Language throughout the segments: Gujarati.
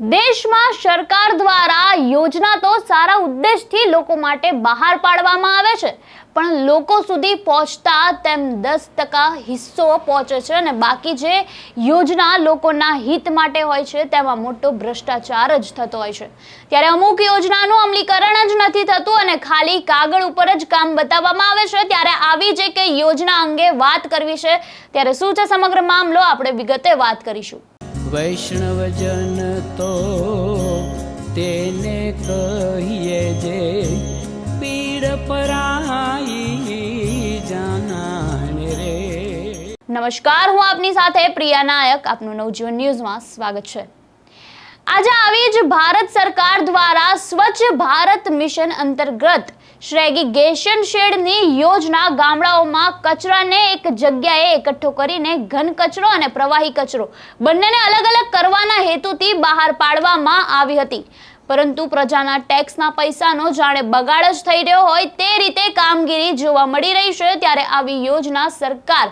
દેશમાં સરકાર દ્વારા યોજના તો સારા ઉદ્દેશથી લોકો માટે બહાર પાડવામાં આવે છે, પણ લોકો સુધી પહોંચતા તેમ દસ ટકા હિસ્સો પહોંચે છે અને બાકી જે યોજના લોકોના હિત માટે હોય છે, તેમાં મોટો ભ્રષ્ટાચાર જ થતો હોય છે. ત્યારે અમુક યોજનાનું અમલીકરણ જ નથી થતું અને ખાલી કાગળ ઉપર જ કામ બતાવવામાં આવે છે. ત્યારે આવી જે કે યોજના અંગે વાત કરવી છે, ત્યારે શું છે સમગ્ર મામલો? આપણે વિગતે વાત કરીશું. વૈષ્ણવજન તો તેને કહીએ જે પીડ પરાઈ જાનાને રે. નમસ્કાર, હું આપની સાથે પ્રિયા નાયક. આપનું નવજીવન ન્યૂઝમાં સ્વાગત છે. આજે આવી જ ભારત સરકાર દ્વારા સ્વચ્છ ભારત મિશન અંતર્ગત શ્રેગીગેશન શેડની યોજના ગામડાઓમાં કચરાને એક જગ્યાએ એકઠો કરીને ઘન કચરો અને પ્રવાહી કચરો બંનેને અલગ અલગ કરવાના હેતુથી બહાર પાડવામાં આવી હતી. પરંતુ પ્રજાના ટેક્સના પૈસાનો જાણે બગાડ જ થઈ રહ્યો હોય તે રીતે કામગીરી જોવા મળી રહી છે ત્યારે આવી યોજના સરકાર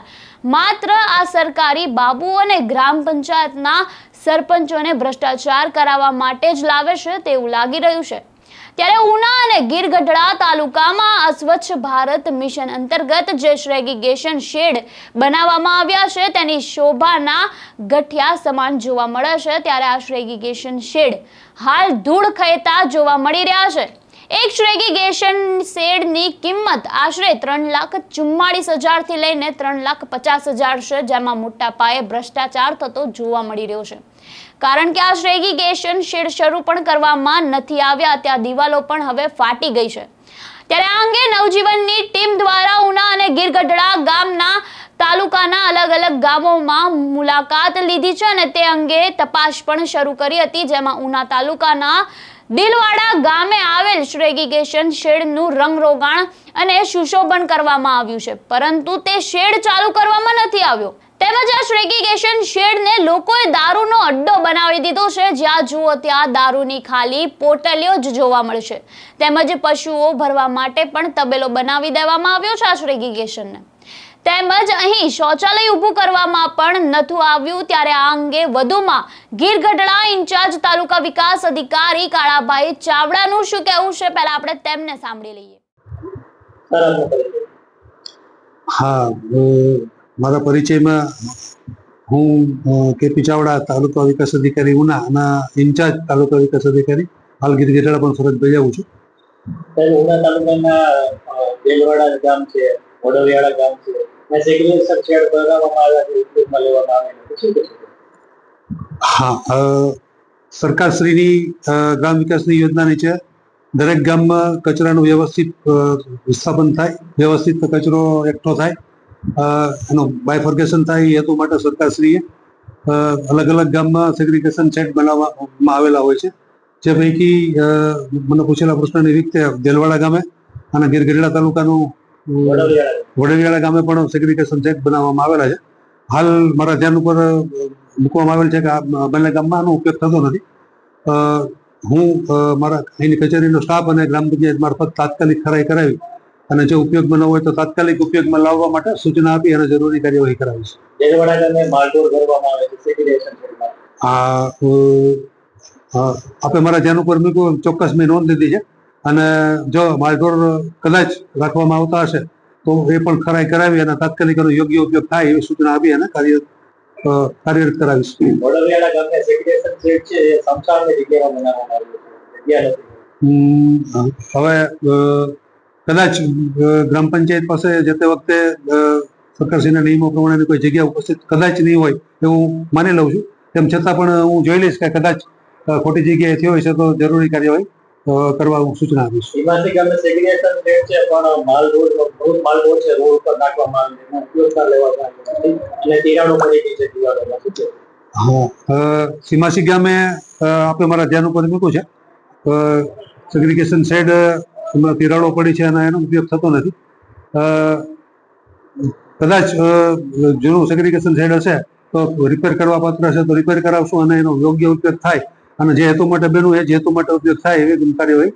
માત્ર આ સરકારી બાબુ અને ગ્રામ પંચાયતના સરપંચોને ભ્રષ્ટાચાર કરાવવા માટે જ લાવે છે તેવું લાગી રહ્યું છે. ત્યારે ઉના અને ગીર ગઢડા તાલુકામાં આ સ્વચ્છ ભારત મિશન અંતર્ગત જે શ્રેગીગેશન શેડ બનાવવામાં આવ્યા છે, તેની શોભાના ગઠિયા સમાન જોવા મળે છે. ત્યારે આ શ્રેગીગેશન શેડ હાલ ધૂળ ખેતા જોવા મળી રહ્યા છે. એક શ્રેગીગેશન શેડની કિંમત આશરે ત્રણ લાખ ચુમ્માળીસ હજારથી લઈને ત્રણ લાખ પચાસ હજાર છે, જેમાં મોટા પાયે ભ્રષ્ટાચાર થતો જોવા મળી રહ્યો છે. કારણ કે આ શ્રેગીગેશન શેડ શરૂ પણ કરવામાં નથી આવ્યા, ત્યાં દિવાલો પણ હવે ફાટી ગઈ છે. ત્યારે આ અંગે નવજીવનની ટીમ દ્વારા ઉના અને ગીરગઢડા ગામના તાલુકાના અલગ અલગ ગામોમાં મુલાકાત લીધી છે અને તે અંગે તપાસ પણ શરૂ કરી હતી, જેમાં ઉના તાલુકાના દિલવાડા ગામે આવેલ શ્રેગીગેશન શેડનું રંગરોગાણ અને સુશોભન કરવામાં આવ્યું છે. પરંતુ તે શેડ ચાલુ કરવામાં નથી આવ્યો. તેમજ આ શ્રેગીગેશન શેડને લોકોએ દારૂનો અડ્ડો બનાવી દીધો છે. જ્યાં જુઓ ત્યાં દારૂની ખાલી પોટલીઓ જ જોવા મળશે. તેમજ પશુઓ ભરવા માટે પણ તબેલો બનાવી દેવામાં આવ્યો છે આ શ્રેગીગેશનને તેમજ અહીં શૌચાલય ઊભું કરવામાં પણ નથું આવ્યું. ત્યારે આ અંગે વધુમાં ગીરગઢડા ઇન્ચાર્જ તાલુકા વિકાસ અધિકારી કાળાભાઈ ચાવડાનું શું કહેવું છે? પહેલા આપણે તેમને સાંભળી લઈએ. હું મારા પરિચયમાં હું કેપી ચાવડા તાલુકા વિકાસ અધિકારી ઉના અને ઇન્ચાર્જ તાલુકા વિકાસ અધિકારી હાલ ગીરગઢડા પણ ફરજ બજાવું છું. ઉના તાલુકાના બેલવાડા ગામ છે વડોવિયાળા ગામ છે છે છે? હા અ, સરકારશ્રીની અ, ગ્રામ વિકાસની યોજના નીચે દરેક ગામમાં કચરાનું વ્યવસ્થિત વિસ્થાપન થાય વ્યવસ્થિત કચરો એકઠો થાય. એનું બાયફર્ગેશન થાય એ હેતુ માટે સરકારશ્રીએ અલગ અલગ ગામમાં સેગ્રિગેશન સેટ બનાવવામાં આવેલા હોય છે. જે પૈકી મને પૂછેલા પ્રશ્નની રીતે દેલવાડા ગામે અને ગીરગઢડા તાલુકાનું અ, ગામે પણ સેગ્રિગેશન સેટ બનાવવામાં આવેલા છે. હાલ મારા ધ્યાન ઉપર મૂકવામાં આવેલ છે કે આ બંને ગામમાં આનો ઉપયોગ થતો નથી. હું મારા અહીંની કચેરીનો સ્ટાફ અને ગ્રામ પંચાયત મારફત તાત્કાલિક ખરાઈ કરાવી અને જે ઉપયોગમાં ન હોય તો તાત્કાલિક ઉપયોગમાં લાવવા માટે સૂચના આપી અને જરૂરી કાર્યવાહી કરાવી દેલવાડા ગામે આવે છે. સેગ્રીગેશન શેડમાં આ અ, અ, આપે મારા ધ્યાન ઉપર મૂક્યું ચોક્કસ મેં નોંધ લીધી છે. અને જો માલઢોર કદાચ રાખવામાં આવતા હશે તો એ પણ ખરાઈ કરાવી અને તાત્કાલિક એનો યોગ્ય ઉપયોગ થાય એવી સૂચના આપી અને કાર્ય કાર્યરત કરાવીશ હવે કદાચ ગ્રામ પંચાયત પાસે જે વખતે સરકારશ્રીના નિયમો પ્રમાણેની કોઈ જગ્યા ઉપસ્થિત કદાચ નહીં હોય એવું માની લઉં છું. તેમ છતાં પણ હું જોઈ લઈશ કે કદાચ ખોટી જગ્યાએ થયો હશે તો જરૂરી કાર્યવાહી કરવા હું સૂચના આપીશ. છે છે છે. છે? હા સીમાસી ગામે આપણે મારા ધ્યાન ઉપર મૂક્યું છે. સેગ્રિગેશન શેડ એમાં તિરાડો પડી છે અને એનો ઉપયોગ થતો નથી. કદાચ જૂનું સેગ્રિગેશન શેડ હશે તો રિપેર કરવા પાત્ર છે તો રિપેર કરાવશું અને એનો યોગ્ય ઉપયોગ થાય. અને જે હેતુ માટે બન્યું એ જ હેતુ માટે ઉપયોગ થાય એવી કાર્યવાહી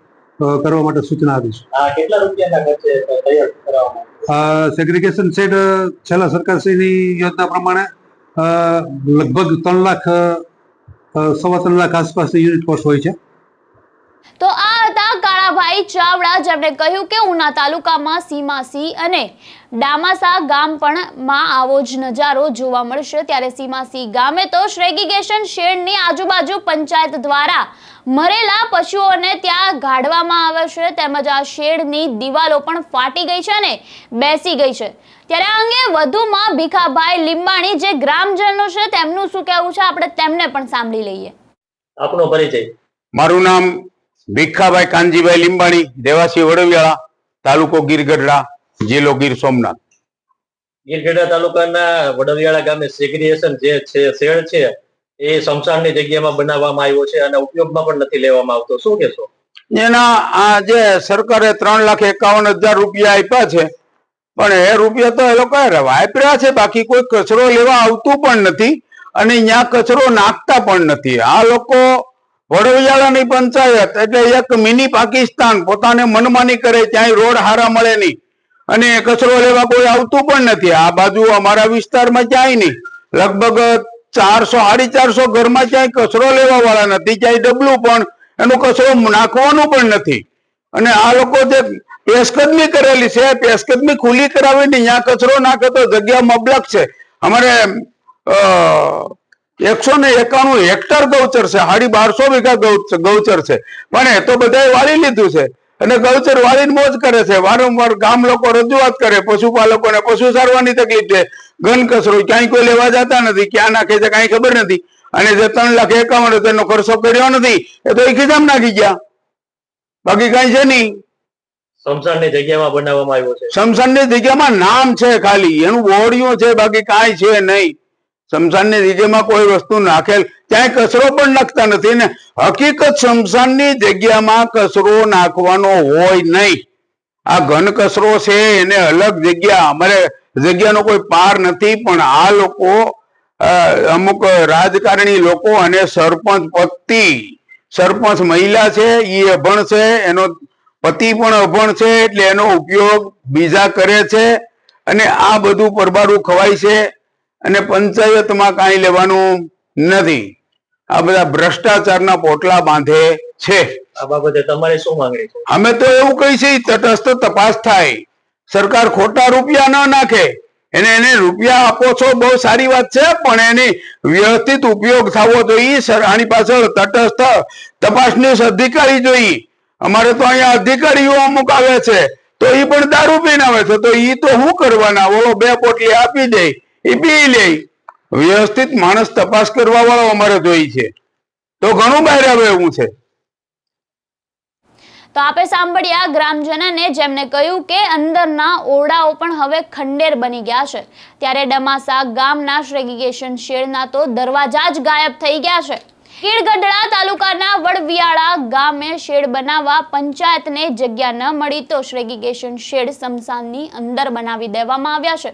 કરવા માટે સૂચના આપીશ આ કેટલા રૂપિયાના ખર્ચે તૈયાર કરાવવામાં આવ્યું? સેગ્રિગેશન સેટ છેલ્લા સરકારશ્રીની યોજના પ્રમાણે અ, લગભગ ત્રણ લાખ સવા ત્રણ લાખ આસપાસની યુનિટ કોસ્ટ હોય છે. તો આ હતા ચાવડા જેમણે કહ્યું કે ઉના તાલુકામાં સીમાસી અને ડામાસા ગામ પણ માં આવો જ નજારો જોવા મળશે. ત્યારે સીમાસી ગામે તો શ્રેગીગેશન શેડની આજુબાજુ પંચાયત દ્વારા મરેલા પશુઓને ત્યાં ગાઢવામાં આવે છે. તેમજ આ શેડની દિવાલો પણ ફાટી ગઈ છે અને બેસી ગઈ છે. ત્યારે આ અંગે વધુમાં ભીખાભાઈ લીંબાણી જે ગ્રામજનો છે તેમનું શું કહેવું છે? આપણે તેમને પણ સાંભળી લઈએ. આપનો પરિચય. મારું નામ ભીખાભાઈ કાનજીભાઈ લીંબાણી દેવાસી વડવિયાળા તાલુકો ગીરગઢડા જિલ્લો ગીર સોમનાથ. ગીરગઢડા તાલુકાના વડવિયાળા ગામે સેગ્રીએશન જે છે શેડ છે એ સ્મશાનની જગ્યામાં બનાવવામાં આવ્યો છે અને ઉપયોગમાં પણ નથી લેવામાં આવતો. શું કહેશો? એના આ જે સરકારે ત્રણ લાખ એકાવન હજાર રૂપિયા આપ્યા છે પણ એ રૂપિયા તો એ લોકો વાપર્યા છે બાકી કોઈ કચરો લેવા આવતું પણ નથી અને ત્યાં કચરો નાખતા પણ નથી. આ લોકો વડવિયાળાની પંચાયત એટલે એક મિની પાકિસ્તાન પોતાને મનમાની કરે ત્યાં રોડ હારા મળે નહીં. અને કચરો લેવા કોઈ આવતું પણ નથી. આ બાજુ અમારા વિસ્તારમાં ક્યાંય નહીં. લગભગ ચારસો સાડી ચારસો ઘરમાં ક્યાંય કચરો લેવા વાળા નથી, ક્યાંય ડબલું પણ. એનો કચરો નાખવાનું પણ નથી. અને આ લોકો જે પેશકદમી કરેલી છે, પેશકદમી ખુલ્લી કરાવીને ત્યાં કચરો નાખે તો જગ્યા મબલક છે. અમારે એકસો ને એકાણું હેક્ટર ગૌચર છે. સાડી બારસો વીઘા ગૌચર છે. પણ એ તો બધાએ વાળી લીધું છે. અને ગૌચર વાળીને મોજ કરે છે. વારંવાર ગામ લોકો રજૂઆત કરે પશુપાલકોને પશુ સારવાની તકલીફ છે. ઘન કચરો ક્યાંય કોઈ લેવા જતા નથી. ક્યાં નાખે છે કાંઈ ખબર નથી. અને જે ત્રણ લાખ એકાવન હતો એનો ખર્ચો કર્યો નથી એ તો ખિજામ નાખી ગયા. બાકી કઈ છે નહીં. સ્મશાનની જગ્યામાં બનાવવામાં આવ્યો છે. શમશાનની જગ્યામાં નામ છે ખાલી. એનું બોર્ડિયું છે બાકી કાંઈ છે નહીં. શમશાનની જગ્યામાં કોઈ વસ્તુ નાખેલ ક્યાંય કચરો પણ નાખતા નથી ને હકીકત શમશાનની જગ્યામાં કચરો નાખવાનો હોય નહીં. આ ઘન કચરો છે, એને અલગ જગ્યા, અમારે જગ્યાનો કોઈ પાર નથી, પણ આ લોકો અમુક રાજકારણી લોકો અને સરપંચ, પતિ, સરપંચ મહિલા છે એ અભણ છે, એનો પતિ પણ અભણ છે, એટલે એનો ઉપયોગ બીજા કરે છે, અને આ બધું પરબારું ખવાય છે. અને પંચાયતમાં કાંઈ લેવાનું નથી. આ બધા ભ્રષ્ટાચારના પોટલા બાંધે છે. આ બાબતે તમારે શું માંગણી છે? અમે તો એવું કહી છે તટસ્થ તપાસ થાય. સરકાર ખોટા રૂપિયા ન નાખે. એને એને રૂપિયા આપો છો બહુ સારી વાત છે પણ એની વ્યવસ્થિત ઉપયોગ થવો જોઈએ. સર- આની પાછળ તટસ્થ તપાસની અધિકારી જોઈએ. અમારે તો અહીંયા અધિકારીઓ અમુક આવે છે તો એ પણ દારૂ પીને આવે છે. તો એ તો શું કરવાના? બોલો બે પોટલી આપી દે. એ પી લે. વ્યવસ્થિત માણસ તપાસ કરવા વાળો અમારે જોઈ છે. તો ઘણું બહાર આવે એવું છે. તો આપે સાંભળ્યા ગ્રામજનને જેમને કહ્યું કે અંદરના ઓરડાઓ પણ હવે ખંડેર બની ગયા છે. ત્યારે ડમાસા ગામના શ્રેગિગેશન શેડના તો દરવાજા જ ગાયબ થઈ ગયા છે. કીડગઢડા તાલુકાના વડવિયાળા ગામે શેડ બનાવવા પંચાયતને જગ્યા ન મળી તો શ્રેગિગેશન શેડ સમસાનની અંદર બનાવી દેવામાં આવ્યા છે.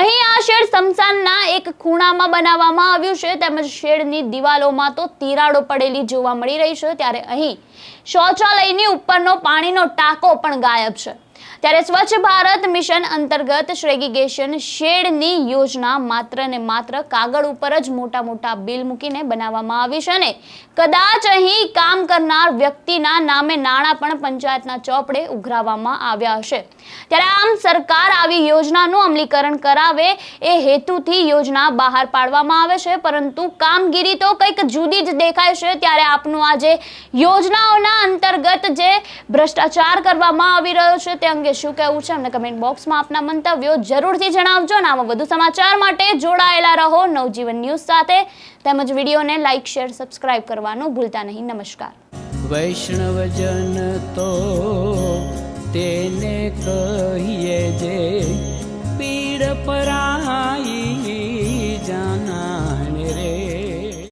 અહીં આ શેડ સમસાનના એક ખૂણામાં બનાવવામાં આવ્યું છે. તેમજ શેડની દિવાલોમાં તો તિરાડો પડેલી જોવા મળી રહી છે. ત્યારે અહીં શૌચાલયની ઉપરનો પાણીનો ટાંકો પણ ગાયબ છે. ત્યારે સ્વચ્છ ભારત મિશન અંતર્ગત શ્રેગિગેશન શેડની યોજના માત્ર ને માત્ર કાગળ ઉપર જ મોટા મોટા બિલ મૂકીને બનાવવામાં આવી છે ને કદાચ અહીં કામ કરનાર વ્યક્તિના નામે નાણાં પણ પંચાયતના ચોપડે ઉઘરાવવામાં આવ્યા હશે. ત્યારે આમ સરકાર આવી યોજનાનું અમલીકરણ કરાવે એ હેતુથી યોજના બહાર પાડવામાં આવે છે, પરંતુ કામગીરી તો કંઈક જુદી જ દેખાય છે. ત્યારે આપનું આજે યોજનાઓના અંતર્ગત જે ભ્રષ્ટાચાર કરવામાં આવી રહ્યો છે તે અંગે શું કહેવું છે? અમને કમેન્ટ બોક્સમાં આપના મંતવ્યો જરૂરથી જણાવજો અને આવા વધુ સમાચાર માટે જોડાયેલા રહો નવજીવન ન્યૂઝ સાથે. તેમજ વિડીયોને લાઇક શેર સબસ્ક્રાઇબ કરવાનું ભૂલતા નહીં. નમસ્કાર. વૈષ્ણવજન તો તેને કહીએ જે પીડ પરાઈ